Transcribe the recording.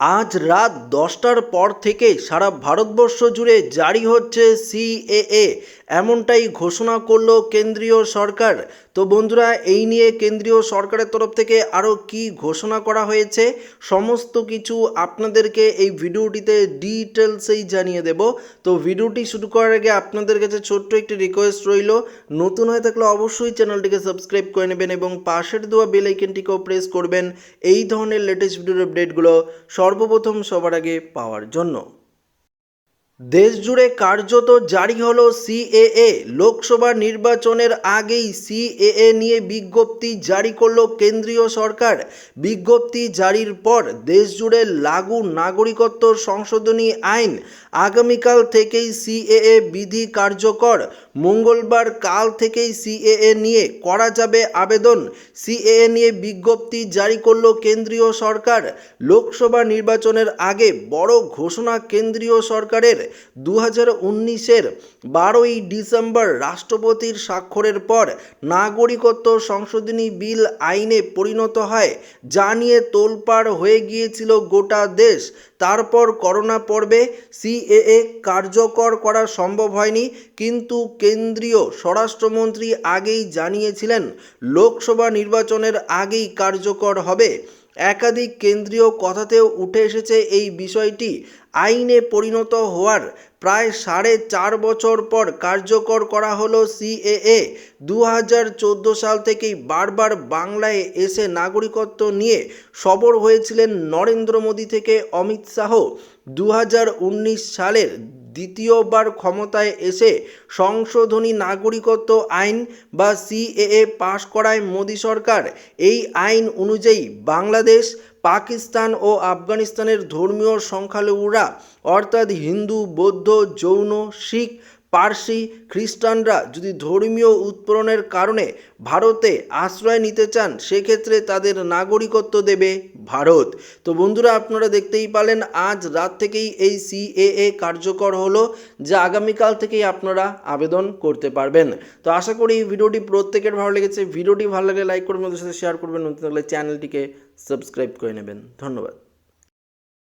আজ রাত দশটার পর থেকে সারা ভারতবর্ষ জুড়ে জারি হচ্ছে সিএএ, এমনটাই ঘোষণা করল কেন্দ্রীয় সরকার। তো বন্ধুরা, এই নিয়ে কেন্দ্রীয় সরকারের তরফ থেকে আরও কি ঘোষণা করা হয়েছে সমস্ত কিছু আপনাদেরকে এই ভিডিওটিতে ডিটেলসেই জানিয়ে দেব। তো ভিডিওটি শুরু করার আগে আপনাদের কাছে ছোট্ট একটি রিকোয়েস্ট রইল। নতুন হয়ে থাকলে অবশ্যই চ্যানেলটিকে সাবস্ক্রাইব করে নেবেন এবং পাশের দেওয়া বেল আইকনটিকেও প্রেস করবেন। এই ধরনের লেটেস্ট ভিডিওর আপডেটগুলো সর্বপ্রথম সবার আগে পাওয়ার জন্য। দেশ জুড়ে কার্যত জারি হলো সিএএ। লোকসভা নির্বাচনের আগেই সিএএ নিয়ে বিজ্ঞপ্তি জারি করল কেন্দ্রীয় সরকার। বিজ্ঞপ্তি জারির পর দেশজুড়ে লাগু নাগরিকত্ব সংশোধনী আইন। আগামীকাল থেকেই সিএএ বিধি কার্যকর। মঙ্গলবার কাল থেকেই সিএএ নিয়ে করা যাবে আবেদন। সিএএ নিয়ে বিজ্ঞপ্তি জারি করল কেন্দ্রীয় সরকার। লোকসভা নির্বাচনের আগে বড় ঘোষণা কেন্দ্রীয় সরকারের। দু হাজার উনিশের বারোই ডিসেম্বর রাষ্ট্রপতির স্বাক্ষরের পর নাগরিকত্ব সংশোধনী বিল আইনে পরিণত হয়। যা নিয়ে তোলপাড় হয়ে গিয়েছিল গোটা দেশ। তারপর করোনা পর্বে সিএএ কার্যকর করা সম্ভব হয়নি। কিন্তু কেন্দ্রীয় স্বরাষ্ট্রমন্ত্রী আগেই জানিয়েছিলেন, লোকসভা নির্বাচনের আগেই কার্যকর হবে। একাধিক কেন্দ্রীয় কথাতেও উঠে এসেছে এই বিষয়টি। আইনে পরিণত হওয়ার প্রায় সাড়ে চার বছর পর কার্যকর করা হলো সিএএ। দু হাজার চোদ্দ সাল থেকেই বারবার বাংলায় এসে নাগরিকত্ব নিয়ে সবর হয়েছিলেন নরেন্দ্র মোদী থেকে অমিত শাহ। দু হাজার উনিশ সালের দ্বিতীয়বার ক্ষমতায় এসে সংশোধনী নাগরিকত্ব আইন বা সিএএ পাশ করায় মোদী সরকার। এই আইন অনুযায়ী বাংলাদেশ, পাকিস্তান ও আফগানিস্তানের ধর্মীয় সংখ্যালঘুরা, অর্থাৎ হিন্দু, বৌদ্ধ, জৈন, শিখ পার্সি খ্রিস্টানরা যদি ধর্মীয় উৎপীড়নের কারণে ভারতে আশ্রয় নিতে চান, সেক্ষেত্রে তাদের নাগরিকত্ব দেবে ভারত। তো বন্ধুরা, আপনারা দেখতেই পালেন, আজ রাত থেকেই এই সিএএ কার্যকর হলো, যা আগামীকাল থেকেই আপনারা আবেদন করতে পারবেন। তো আশা করি এই ভিডিওটি প্রত্যেকের ভালো লেগেছে। ভিডিওটি ভালো লাগলে লাইক করবেন ওদের সাথে শেয়ার করবেন, নতুন থাকলে চ্যানেলটিকে সাবস্ক্রাইব করে নেবেন। ধন্যবাদ।